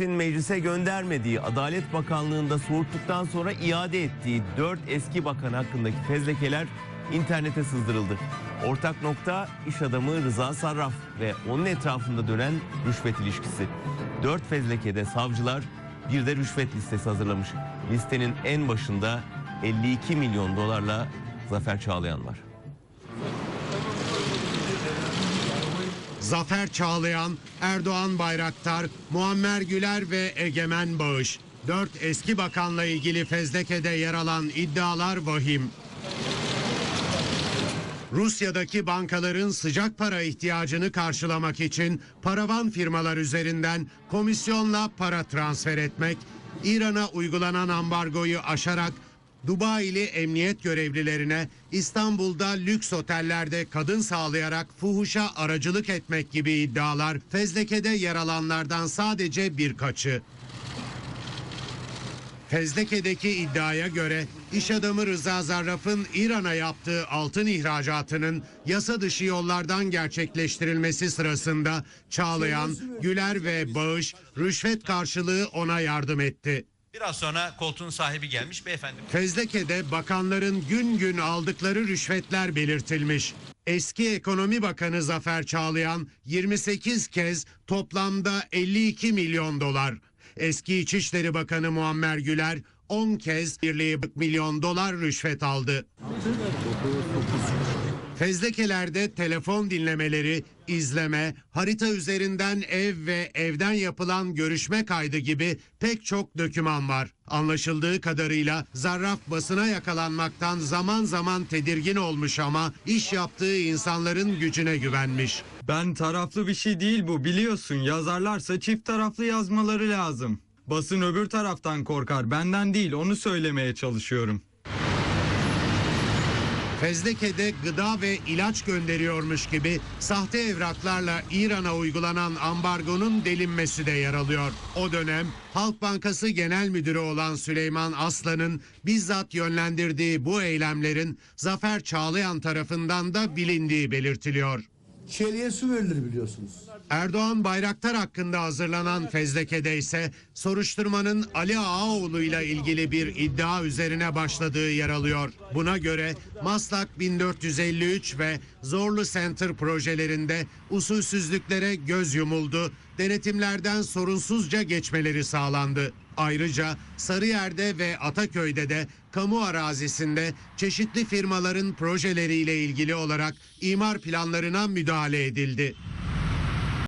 meclise göndermediği Adalet Bakanlığı'nda soğuttuktan sonra iade ettiği 4 eski bakan hakkındaki fezlekeler internete sızdırıldı. Ortak nokta iş adamı Rıza Sarraf ve onun etrafında dönen rüşvet ilişkisi. 4 fezlekede savcılar bir de rüşvet listesi hazırlamış. Listenin en başında 52 milyon dolarla Zafer Çağlayan var. Zafer Çağlayan, Erdoğan Bayraktar, Muammer Güler ve Egemen Bağış. Dört eski bakanla ilgili fezlekede yer alan iddialar vahim. Rusya'daki bankaların sıcak para ihtiyacını karşılamak için paravan firmalar üzerinden komisyonla para transfer etmek, İran'a uygulanan ambargoyu aşarak Dubai'li emniyet görevlilerine İstanbul'da lüks otellerde kadın sağlayarak fuhuşa aracılık etmek gibi iddialar fezlekede yer alanlardan sadece birkaçı. Fezleke'deki iddiaya göre iş adamı Rıza Zarraf'ın İran'a yaptığı altın ihracatının yasa dışı yollardan gerçekleştirilmesi sırasında Çağlayan, Güler ve Bağış rüşvet karşılığı ona yardım etti. Biraz sonra koltuğun sahibi gelmiş beyefendi. Fezleke'de bakanların gün gün aldıkları rüşvetler belirtilmiş. Eski Ekonomi Bakanı Zafer Çağlayan 28 kez toplamda 52 milyon dolar. Eski İçişleri Bakanı Muammer Güler 10 kez birliği milyon dolar rüşvet aldı. Fezlekelerde telefon dinlemeleri, izleme, harita üzerinden ev ve evden yapılan görüşme kaydı gibi pek çok döküman var. Anlaşıldığı kadarıyla Zarraf basına yakalanmaktan zaman zaman tedirgin olmuş ama iş yaptığı insanların gücüne güvenmiş. Ben taraflı bir şey değil bu biliyorsun. Yazarlarsa çift taraflı yazmaları lazım. Basın öbür taraftan korkar. Benden değil onu söylemeye çalışıyorum. Fezleke'de gıda ve ilaç gönderiyormuş gibi sahte evraklarla İran'a uygulanan ambargonun delinmesi de yer alıyor. O dönem Halk Bankası Genel Müdürü olan Süleyman Aslan'ın bizzat yönlendirdiği bu eylemlerin Zafer Çağlayan tarafından da bilindiği belirtiliyor. Çeliğe su verilir biliyorsunuz. Erdoğan Bayraktar hakkında hazırlanan fezlekede ise soruşturmanın Ali Ağaoğlu ile ilgili bir iddia üzerine başladığı yer alıyor. Buna göre Maslak 1453 ve Zorlu Center projelerinde usulsüzlüklere göz yumuldu. Denetimlerden sorunsuzca geçmeleri sağlandı. Ayrıca Sarıyer'de ve Ataköy'de de kamu arazisinde çeşitli firmaların projeleriyle ilgili olarak imar planlarına müdahale edildi.